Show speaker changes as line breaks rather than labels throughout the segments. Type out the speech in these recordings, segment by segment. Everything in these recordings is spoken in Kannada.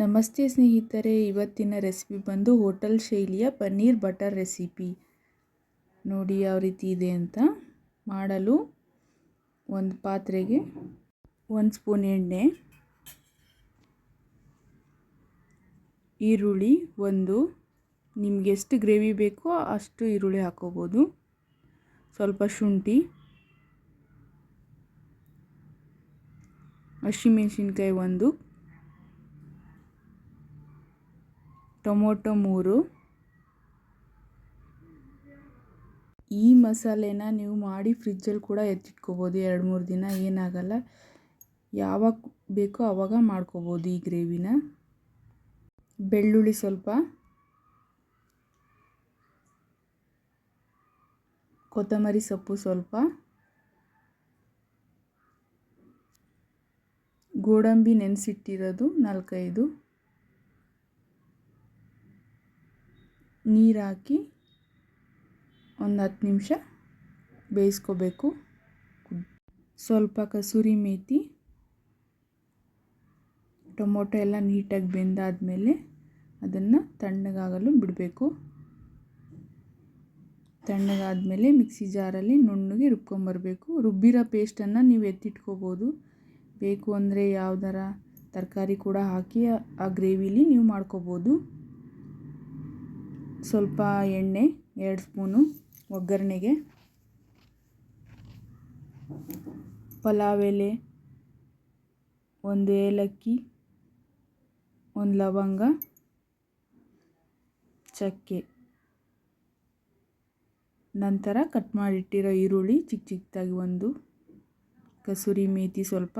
ನಮಸ್ತೆ ಸ್ನೇಹಿತರೆ, ಇವತ್ತಿನ ರೆಸಿಪಿ ಬಂದು ಹೋಟೆಲ್ ಶೈಲಿಯ ಪನ್ನೀರ್ ಬಟರ್ ರೆಸಿಪಿ. ನೋಡಿ ಯಾವ ರೀತಿ ಇದೆ ಅಂತ ಮಾಡಲು ಒಂದು ಪಾತ್ರೆಗೆ ಒಂದು ಸ್ಪೂನ್ ಎಣ್ಣೆ, ಈರುಳ್ಳಿ ಒಂದು, ನಿಮ್ಗೆ ಎಷ್ಟು ಗ್ರೇವಿ ಬೇಕೋ ಅಷ್ಟು ಈರುಳ್ಳಿ ಹಾಕೋಬೋದು. ಸ್ವಲ್ಪ ಶುಂಠಿ, ಹಸಿಮೆಣಸಿನ್ಕಾಯಿ ಒಂದು ಟೊಮೊಟೊ ಮೂರು. ಈ ಮಸಾಲೆನ ನೀವು ಮಾಡಿ ಫ್ರಿಜ್ಜಲ್ಲಿ ಕೂಡ ಎತ್ತಿಟ್ಕೋಬೋದು. ಎರಡು, ಮೂರು ದಿನ ಏನಾಗಲ್ಲ. ಯಾವಾಗ ಬೇಕೋ ಆವಾಗ ಮಾಡ್ಕೋಬೋದು ಈ ಗ್ರೇವಿನ. ಬೆಳ್ಳುಳ್ಳಿ ಸ್ವಲ್ಪ. ಕೊತ್ತಂಬರಿ ಸೊಪ್ಪು ಸ್ವಲ್ಪ. ಗೋಡಂಬಿ ನೆನೆಸಿಟ್ಟಿರೋದು ನಾಲ್ಕೈದು. ನೀರು ಹಾಕಿ ಒಂದು ಹತ್ತು ನಿಮಿಷ ಬೇಯಿಸ್ಕೋಬೇಕು. ಸ್ವಲ್ಪ ಕಸೂರಿ ಮೇತಿ, ಟೊಮೊಟೊ ಎಲ್ಲ ನೀಟಾಗಿ ಬೆಂದಾದಮೇಲೆ ಅದನ್ನು ತಣ್ಣಗಾಗಲು ಬಿಡಬೇಕು. ತಣ್ಣಗಾದಮೇಲೆ ಮಿಕ್ಸಿ ಜಾರಲ್ಲಿ ನುಣ್ಣಗೆ ರುಬ್ಕೊಂಬರಬೇಕು. ರುಬ್ಬಿರೋ ಪೇಸ್ಟನ್ನು ನೀವು ಎತ್ತಿಟ್ಕೋಬೋದು. ಬೇಕು ಅಂದರೆ ಯಾವ್ದಾರ ತರಕಾರಿ ಕೂಡ ಹಾಕಿ ಆ ಗ್ರೇವಿಲಿ ನೀವು ಮಾಡ್ಕೋಬೋದು. ಸ್ವಲ್ಪ ಎಣ್ಣೆ, ಎರಡು ಸ್ಪೂನು ಒಗ್ಗರಣೆಗೆ. ಪಲಾವ್ ಎಲೆ, ಒಂದು ಏಲಕ್ಕಿ, ಒಂದು ಲವಂಗ, ಚಕ್ಕೆ. ನಂತರ ಕಟ್ ಮಾಡಿಟ್ಟಿರೋ ಈರುಳ್ಳಿ ಚಿಕ್ಕ ಚಿಕ್ಕದಾಗಿ ಒಂದು, ಕಸೂರಿ ಮೇಥಿ ಸ್ವಲ್ಪ.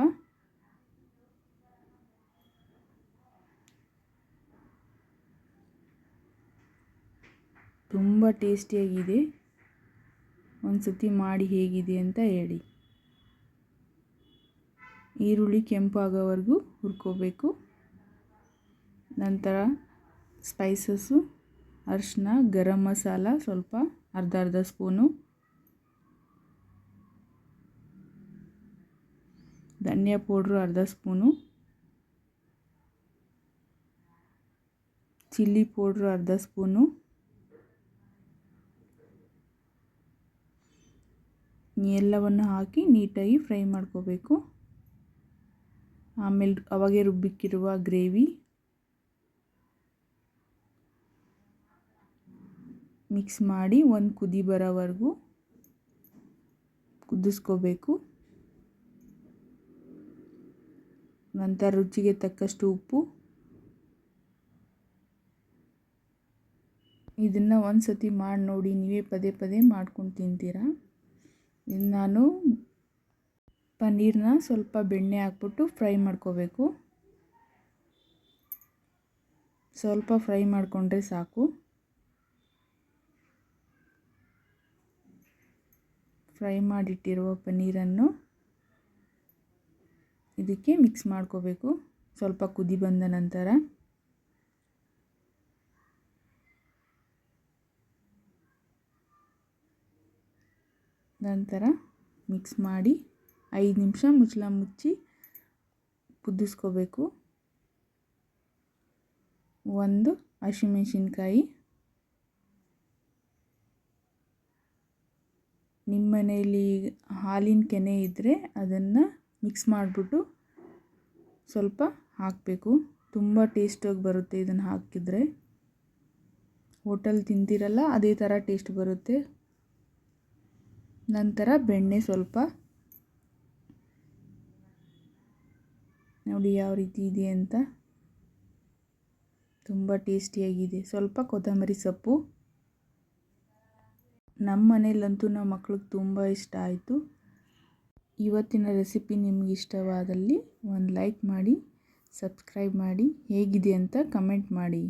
ತುಂಬ ಟೇಸ್ಟಿಯಾಗಿದೆ. ಒಂದು ಸತಿ ಮಾಡಿ ಹೇಗಿದೆ ಅಂತ ಹೇಳಿ. ಈರುಳ್ಳಿ ಕೆಂಪಾಗೋವರೆಗೂ ಹುರ್ಕೋಬೇಕು. ನಂತರ ಸ್ಪೈಸಸ್ಸು ಅರಿಶಿನ ಗರಂ ಮಸಾಲ, ಸ್ವಲ್ಪ ಅರ್ಧ ಅರ್ಧ ಸ್ಪೂನು. ಧನಿಯಾ ಪೌಡ್ರು ಅರ್ಧ ಸ್ಪೂನು. ಚಿಲ್ಲಿ ಪೌಡ್ರು ಅರ್ಧ ಸ್ಪೂನು. ಎಲ್ಲವನ್ನು ಹಾಕಿ ನೀಟಾಗಿ ಫ್ರೈ ಮಾಡ್ಕೋಬೇಕು. ಆಮೇಲೆ ಅವಾಗೆ ರುಬ್ಬಿಕ್ಕಿರುವ ಗ್ರೇವಿ. ಮಿಕ್ಸ್ ಮಾಡಿ ಒಂದು ಕುದಿ ಬರೋವರೆಗೂ ಕುದಿಸ್ಕೋಬೇಕು. ನಂತರ ರುಚಿಗೆ ತಕ್ಕಷ್ಟು ಉಪ್ಪು. ಇದನ್ನು ಒಂದು ಸತಿ ಮಾಡಿ ನೋಡಿ, ನೀವೇ ಪದೇ ಪದೇ ಮಾಡ್ಕೊಂಡು ತಿಂತೀರಾ? ನಾನು ಪನ್ನೀರನ್ನ ಸ್ವಲ್ಪ ಬೆಣ್ಣೆ ಹಾಕ್ಬಿಟ್ಟು ಫ್ರೈ ಮಾಡ್ಕೋಬೇಕು. ಸ್ವಲ್ಪ ಫ್ರೈ ಮಾಡಿಕೊಂಡ್ರೆ ಸಾಕು. ಫ್ರೈ ಮಾಡಿಟ್ಟಿರುವ ಪನ್ನೀರನ್ನು ಇದಕ್ಕೆ ಮಿಕ್ಸ್ ಮಾಡ್ಕೋಬೇಕು. ಸ್ವಲ್ಪ ಕುದಿ ಬಂದ ನಂತರ. ನಂತರ ಮಿಕ್ಸ್ ಮಾಡಿ ಐದು ನಿಮಿಷ ಮುಚ್ಚಳ ಮುಚ್ಚಿ ಕುದಿಸ್ಕೋಬೇಕು. ಒಂದು ಹಸಿಮೆಣಸಿನ್ಕಾಯಿ. ನಿಮ್ಮ ಮನೆಯಲ್ಲಿ ಹಾಲಿನ ಕೆನೆ ಇದ್ದರೆ ಅದನ್ನು ಮಿಕ್ಸ್ ಮಾಡಿಬಿಟ್ಟು ಸ್ವಲ್ಪ ಹಾಕಬೇಕು. ತುಂಬ ಟೇಸ್ಟಾಗಿ ಬರುತ್ತೆ ಇದನ್ನು ಹಾಕಿದರೆ. ಹೋಟೆಲ್ ತಿಂತಿರಲ್ಲ, ಅದೇ ಥರ ಟೇಸ್ಟ್ ಬರುತ್ತೆ. ನಂತರ ಬೆಣ್ಣೆ ಸ್ವಲ್ಪ. ನೋಡಿ ಯಾವ ರೀತಿ ಇದೆ ಅಂತ. ತುಂಬ ಟೇಸ್ಟಿಯಾಗಿದೆ. ಸ್ವಲ್ಪ ಕೊತ್ತಂಬರಿ ಸೊಪ್ಪು. ನಮ್ಮ ಮನೆಯಲ್ಲಂತೂ ನಮ್ಮ ಮಕ್ಳಿಗೆ ತುಂಬ ಇಷ್ಟ ಆಯಿತು. ಇವತ್ತಿನ ರೆಸಿಪಿ ನಿಮ್ಗೆ ಇಷ್ಟವಾದಲ್ಲಿ ಒಂದು ಲೈಕ್ ಮಾಡಿ, ಸಬ್ಸ್ಕ್ರೈಬ್ ಮಾಡಿ, ಹೇಗಿದೆ ಅಂತ ಕಮೆಂಟ್ ಮಾಡಿ.